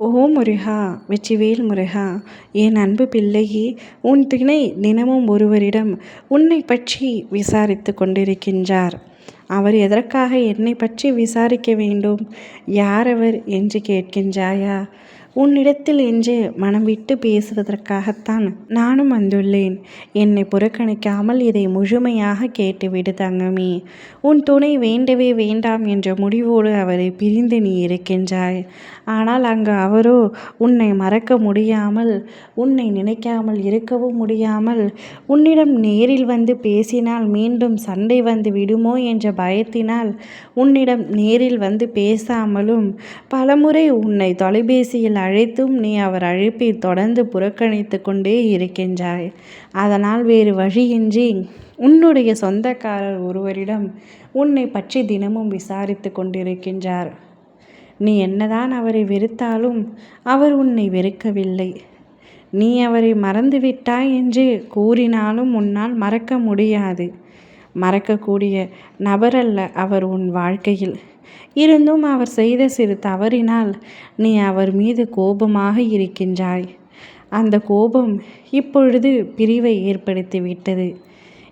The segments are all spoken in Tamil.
ஓ முருகா வெற்றிவேல் முருகா என் அன்பு பிள்ளையே உன் திணை தினமும் ஒருவரிடம் உன்னை பற்றி விசாரித்து கொண்டிருக்கின்றார். அவர் எதற்காக என்னை பற்றி விசாரிக்க வேண்டும்? யார் அவர் என்று கேட்கின்றாயா? உன்னிடத்தில் என்று மனம் விட்டு பேசுவதற்காகத்தான் நானும் வந்துள்ளேன். என்னை புறக்கணிக்காமல் இதை முழுமையாக கேட்டுவிடு தங்கமே. உன் துணை வேண்டவே வேண்டாம் என்ற முடிவோடு அவரை பிரிந்து நீ இருக்கின்றாய். ஆனால் அங்கு அவரோ உன்னை மறக்க முடியாமல் உன்னை நினைக்காமல் இருக்கவும் முடியாமல் உன்னிடம் நேரில் வந்து பேசினால் மீண்டும் சண்டை வந்து விடுமோ என்ற பயத்தினால் உன்னிடம் நேரில் வந்து பேசாமலும் பலமுறை உன்னை தொலைபேசியில் அழைத்தும் நீ அவர் அழைப்பை தொடர்ந்து புறக்கணித்து கொண்டே இருக்கின்றாய். அதனால் வேறு வழியின்றி உன்னுடைய சொந்தக்காரர் ஒருவரிடம் உன்னை பற்றி தினமும் விசாரித்து கொண்டிருக்கின்றார். நீ என்னதான் அவரை வெறுத்தாலும் அவர் உன்னை வெறுக்கவில்லை. நீ அவரை மறந்துவிட்டாய் என்று கூறினாலும் உன்னால் மறக்க முடியாது. மறக்கக்கூடிய நபரல்ல அவர் உன் வாழ்க்கையில். இருந்தும் அவர் செய்த சிறு தவறினால் நீ அவர் மீது கோபமாக இருக்கின்றாய். அந்த கோபம் இப்பொழுது பிரிவை ஏற்படுத்திவிட்டது.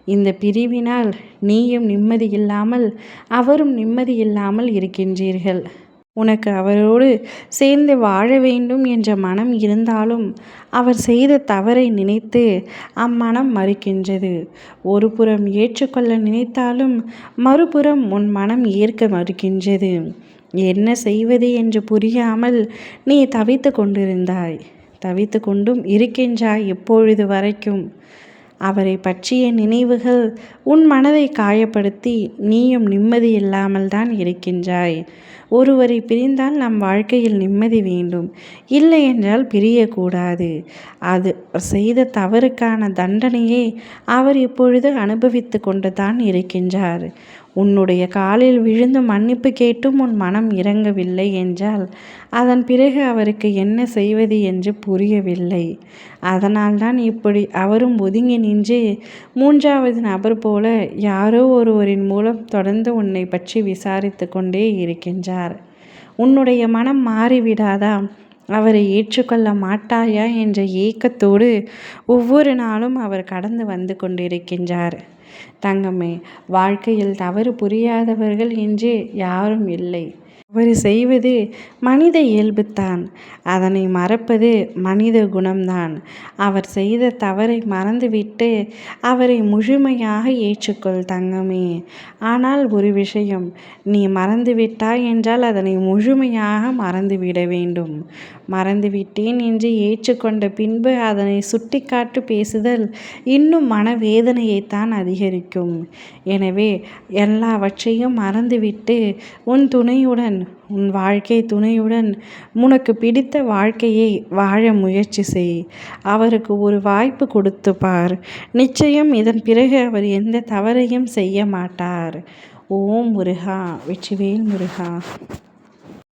இந்த பிரிவினால் நீயும் நிம்மதியில்லாமல் அவரும் நிம்மதியில்லாமல் இருக்கின்றீர்கள். உனக்கு அவரோடு சேர்ந்து வாழ வேண்டும் என்ற மனம் இருந்தாலும் அவர் செய்த தவறை நினைத்து அம்மனம் மறுக்கின்றது. ஒரு புறம் ஏற்றுக்கொள்ள நினைத்தாலும் மறுபுறம் உன் மனம் ஏற்க மறுக்கின்றது. என்ன செய்வது என்று புரியாமல் நீ தவித்து கொண்டிருந்தாய். தவித்து கொண்டும் இருக்கின்றாய் எப்பொழுது வரைக்கும். அவரை பற்றிய நினைவுகள் உன் மனதை காயப்படுத்தி நீயும் நிம்மதி இல்லாமல் தான் இருக்கின்றாய். ஒருவரை பிரிந்தால் நம் வாழ்க்கையில் நிம்மதி வேண்டும். இல்லை என்றால் பிரியக்கூடாது. அது செய்த தவறுக்கான தண்டனையை அவர் இப்பொழுது அனுபவித்து கொண்டு தான் இருக்கின்றார். உன்னுடைய காலில் விழுந்து மன்னிப்பு கேட்டும் உன் மனம் இறங்கவில்லை என்றால் அதன் பிறகு அவருக்கு என்ன செய்வது என்று புரியவில்லை. அதனால்தான் இப்படி அவரும் ஒதுங்கி நின்று மூன்றாவது நபர் போல யாரோ ஒருவரின் மூலம் தொடர்ந்து உன்னை பற்றி விசாரித்து கொண்டே இருக்கின்றார். உன்னுடைய மனம் மாறிவிடாதா? அவரை ஏற்றுக்கொள்ள மாட்டாயா என்ற ஏக்கத்தோடு ஒவ்வொரு நாளும் அவர் கடந்து வந்து கொண்டிருக்கின்றார். தங்கமே வாழ்க்கையில் தவறு புரியாதவர்கள் என்று யாரும் இல்லை. அவர் செய்வது மனித இயல்புத்தான். அதனை மறப்பது மனித குணம்தான். அவர் செய்த தவறை மறந்துவிட்டு அவரை முழுமையாக ஏற்றுக்கொள் தங்கமே. ஆனால் ஒரு விஷயம் நீ மறந்துவிட்டாய் என்றால் அதனை முழுமையாக மறந்துவிட வேண்டும். மறந்துவிட்டேன் என்று ஏற்றுக்கொண்ட பின்பு அதனை சுட்டிக்காட்டு பேசுதல் இன்னும் மனவேதனையைத்தான் அதிகரிக்கும். எனவே எல்லாவற்றையும் மறந்துவிட்டு உன் துணையுடன் உன் வாழ்க்கை துணையுடன் உனக்கு பிடித்த வாழ்க்கையை வாழ முயற்சி செய். அவருக்கு ஒரு வாய்ப்பு கொடுத்து பார். நிச்சயம் இதன் பிறகு அவர் எந்த தவறையும் செய்ய மாட்டார். ஓம் முருகா வெற்றிவேல் முருகா.